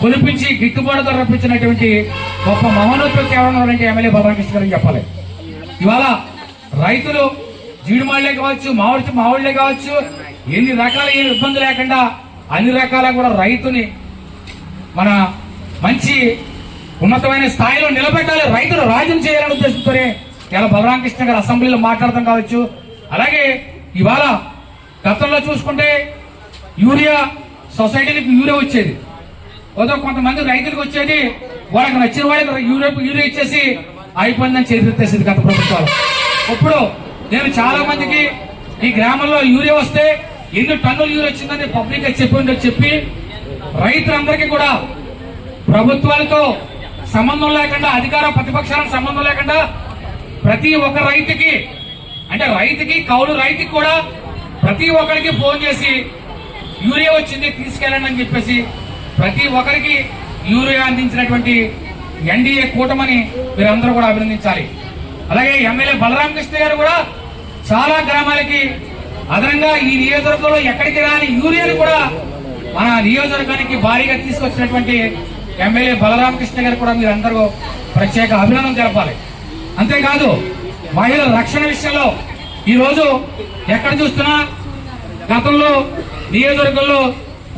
కొలిపించి గిట్టుబాటుతో రప్పించినటువంటి గొప్ప మహోన్నతులకు కేవలం ఎమ్మెల్యే బలరామకృష్ణ గారు చెప్పాలి. ఇవాళ రైతులు జీడిమాళ్ళే కావచ్చు మామిడి మామిళ్ళే కావచ్చు ఎన్ని రకాల ఏ ఇబ్బంది లేకుండా అన్ని రకాల కూడా రైతుని మన మంచి ఉన్నతమైన స్థాయిలో నిలబెట్టాలి రైతులు రాజ్యం చేయాలనే ఉద్దేశంతోనే ఇలా బలరామకృష్ణ గారు అసెంబ్లీలో మాట్లాడతాం కావచ్చు. అలాగే ఇవాళ గతంలో చూసుకుంటే యూరియా సొసైటీలకు యూరియా వచ్చేది. ఏదో కొంతమంది రైతులకు వచ్చేది వాళ్ళకి నచ్చిన వాళ్ళకి యూరియా యూరియా ఇచ్చేసి అయిపోయిందని చేతితేసేది గత ప్రభుత్వాలు. ఇప్పుడు నేను చాలా మందికి ఈ గ్రామంలో యూరియా వస్తే ఎన్ని టన్నులు యూరియా వచ్చిందని పబ్లిక్గా చెప్పి చెప్పి రైతులందరికీ కూడా ప్రభుత్వాలతో సంబంధం లేకుండా అధికార ప్రతిపక్షాలకు సంబంధం లేకుండా ప్రతి ఒక్క రైతుకి అంటే రైతుకి కౌలు రైతుకి కూడా ప్రతి ఒక్కరికి ఫోన్ చేసి యూరియా వచ్చింది తీసుకెళ్ళండి అని చెప్పేసి ప్రతి ఒక్కరికి యూరియా అందించినటువంటి ఎన్డీఏ కూటమని మీరందరూ కూడా అభినందించాలి. అలాగే ఎమ్మెల్యే బలరామకృష్ణ గారు కూడా చాలా గ్రామాలకి అదనంగా ఈ నియోజకవర్గంలో ఎక్కడికి రాని యూరియాను కూడా మన నియోజకవర్గానికి భారీగా తీసుకొచ్చినటువంటి ఎమ్మెల్యే బలరామకృష్ణ గారు కూడా మీరందరూ ప్రత్యేక అభినందన తెలపాలి. అంతేకాదు మహిళల రక్షణ విషయంలో ఈరోజు ఎక్కడ చూస్తున్నా గతంలో నియోజకవర్గంలో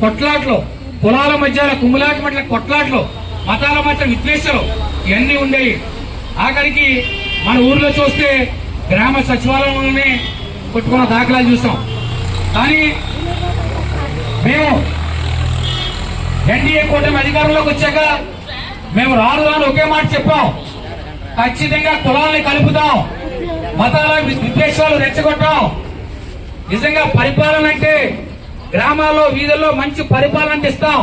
కొట్లాట్లు కులాల మధ్య కుమ్ములాట మధ్య కొట్లాట్లు మతాల మధ్య విద్వేషాలు ఇవన్నీ ఉండేవి. ఆఖరికి మన ఊర్లో చూస్తే గ్రామ సచివాలయంలోనే కొట్టుకున్న దాఖలాలు చూసాం. కానీ మేము ఎన్డీఏ కూటమి అధికారంలోకి వచ్చాక మేము రాను రాను ఒకే మాట చెప్పాం. ఖచ్చితంగా కులాలని కలుపుతాం. మతాల విద్వేషాలు రెచ్చగొట్టాం. నిజంగా పరిపాలన అంటే గ్రామాల్లో వీధుల్లో మంచి పరిపాలన ఇస్తాం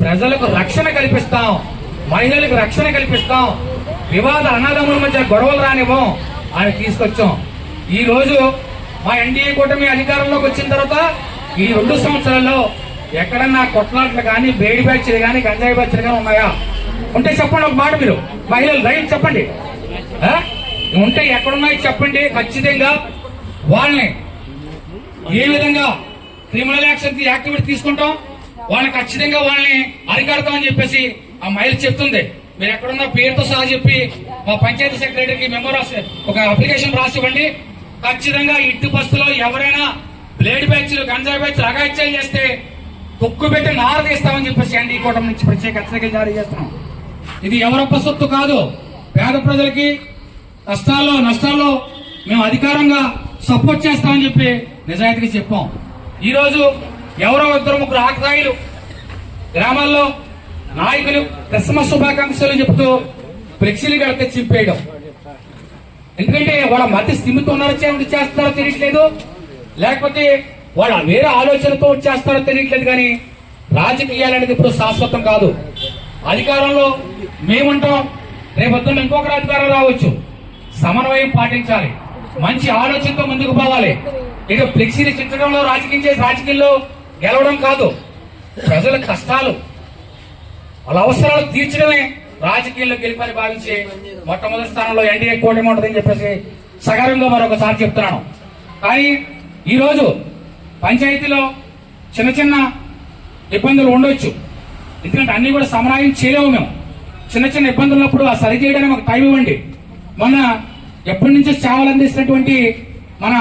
ప్రజలకు రక్షణ కల్పిస్తాం. మహిళలకు రక్షణ కల్పిస్తాం. వివాద అనాథముల మధ్య గొడవలు రానివ్వం అని తీసుకొచ్చాం. ఈ రోజు మా ఎన్డీఏ కూటమి అధికారంలోకి వచ్చిన తర్వాత ఈ రెండు సంవత్సరాల్లో ఎక్కడన్నా కొట్లాట్లు కానీ బేడి బ్యాచ్లు కానీ గంజాయి బ్యాచ్లు కానీ ఉన్నాయా? ఉంటే చెప్పండి ఒక మాట మీరు. మహిళలు రైట్ చెప్పండి. ఉంటే ఎక్కడున్నాయి చెప్పండి ఖచ్చితంగా. వాళ్ళని ఏ విధంగా క్రిమినల్ యాక్షన్ యాక్టివిటీ తీసుకుంటాం. వాళ్ళని ఖచ్చితంగా వాళ్ళని అరికడతామని చెప్పేసి ఆ మైల్ చెప్తుంది. మీరు ఎక్కడున్న పేరుతో సహా చెప్పి మా పంచాయతీ సెక్రటరీకి మెంబర్ రాసి ఒక అప్లికేషన్ రాసి ఇవ్వండి ఖచ్చితంగా ఇటు బస్సులో ఎవరైనా బ్లేడ్ బ్యాచ్లు గంజాయి బ్యాచ్లు అగాత్యాలు చేస్తే తొక్కు పెట్టి నార తీస్తామని చెప్పేసి ఈ కూటమి నుంచి ప్రత్యేక హెచ్చరికలు జారీ చేస్తున్నాం. ఇది ఎవరొక్క సొత్తు కాదు. పేద ప్రజలకి కష్టాల్లో నష్టాల్లో మేము అధికారంగా సపోర్ట్ చేస్తామని చెప్పి నిజాయితీగా చెప్పాం. ఈరోజు ఎవరో ఇద్దరు ముగ్గురు ఆకతాయిలు గ్రామాల్లో నాయకులు క్రిస్మస్ శుభాకాంక్షలు చెప్తూ ఫ్లెక్సీలు కడితే చింపేయడం. ఎందుకంటే వాళ్ళ మధ్య స్థిమితో ఉన్నారో చేస్తారో తెలియట్లేదు. లేకపోతే వాళ్ళ వేరే ఆలోచనతో చేస్తారో తెలియట్లేదు కానీ రాజకీయాలు అనేది ఇప్పుడు శాశ్వతం కాదు. అధికారంలో మేముంటాం రేపొద్దున ఇంకొకరు అధికారం రావచ్చు. సమన్వయం పాటించాలి. మంచి ఆలోచనతో ముందుకు పోవాలి. ఇక ఫ్లెక్సీలు చించడంలో రాజకీయం చేసి రాజకీయాల్లో గెలవడం కాదు. ప్రజల కష్టాలు వాళ్ళ అవసరాలు తీర్చడమే రాజకీయాల్లో గెలిపని భావించి మొట్టమొదటి స్థానంలో ఎన్డీఏ కూటమి ఉంటుందని చెప్పేసి సగర్వంగా మరొకసారి చెప్తున్నాను. కానీ ఈరోజు పంచాయతీలో చిన్న చిన్న ఇబ్బందులు ఉండొచ్చు. ఎందుకంటే అన్ని కూడా సమన్వయం చేయలేము మేము. చిన్న చిన్న ఇబ్బందులు ఉన్నప్పుడు ఆ సరి చేయడానికి మాకు టైం ఇవ్వండి. మొన్న ఎప్పటి నుంచో సేవలు అందిస్తున్నటువంటి మన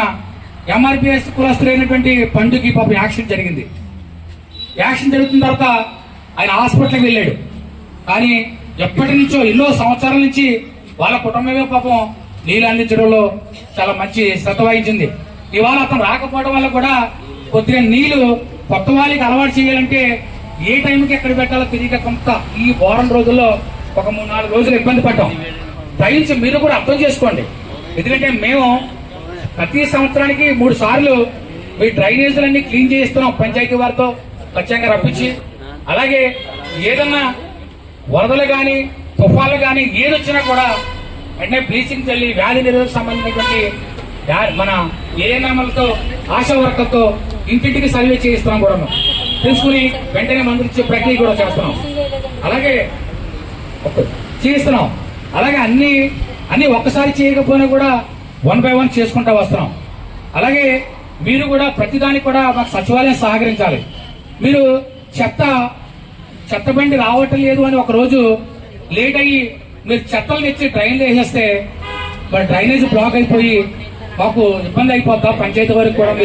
ఎంఆర్పిఎస్ కులస్తులైనటువంటి పండుకి పాపం యాక్సిడెంట్ జరిగింది. యాక్షన్ జరుగుతున్న తర్వాత ఆయన హాస్పిటల్కి వెళ్ళాడు. కానీ ఎప్పటి నుంచో ఎన్నో సంవత్సరాల నుంచి వాళ్ళ కుటుంబమే పాపం నీళ్ళు అందించడంలో చాలా మంచి శ్రద్ధ వహించింది. ఇవాళ అతను రాకపోవడం వల్ల కూడా కొద్దిగా నీళ్ళు కొత్త వాళ్ళకి అలవాటు చేయాలంటే ఏ టైంకి ఎక్కడ పెట్టాలో తెలియక కొంత ఈ వారం రోజుల్లో ఒక మూడు నాలుగు రోజులు ఇబ్బంది పడ్డాం. దయచేసి మీరు కూడా అర్థం చేసుకోండి. ఎందుకంటే మేము ప్రతి సంవత్సరానికి మూడు సార్లు మీ డ్రైనేజీలన్నీ క్లీన్ చేయిస్తున్నాం పంచాయతీ వారితో ప్రత్యేకంగా రప్పించి. అలాగే ఏదన్నా వరదలు కానీ తుఫాన్లు కానీ ఏది వచ్చినా కూడా వెంటనే బ్లీచింగ్ చల్లి వ్యాధి నిరోధకు సంబంధించినటువంటి మన ఏఎన్ఎంలతో ఆశా వర్కర్తో ఇంటింటికి సర్వే చేయిస్తున్నాం కూడా మేము. తెలుసుకుని వెంటనే మందులు ఇచ్చే ప్రక్రియ కూడా చేస్తున్నాం. అలాగే చేయిస్తున్నాం. అలాగే అన్ని అన్ని ఒక్కసారి చేయకపోయినా కూడా వన్ బై వన్ చేసుకుంటా వస్తున్నాం. అలాగే మీరు కూడా ప్రతిదానికి కూడా మాకు సచివాలయం సహకరించాలి. మీరు చెత్త చెత్త బండి రావటం లేదు అని ఒక రోజు లేట్ అయ్యి మీరు చెత్తలు తెచ్చి డ్రైన్ వేసేస్తే మరి డ్రైనేజ్ బ్లాక్ అయిపోయి మాకు ఇబ్బంది అయిపోద్దా పంచాయతీ వరకు కూడా?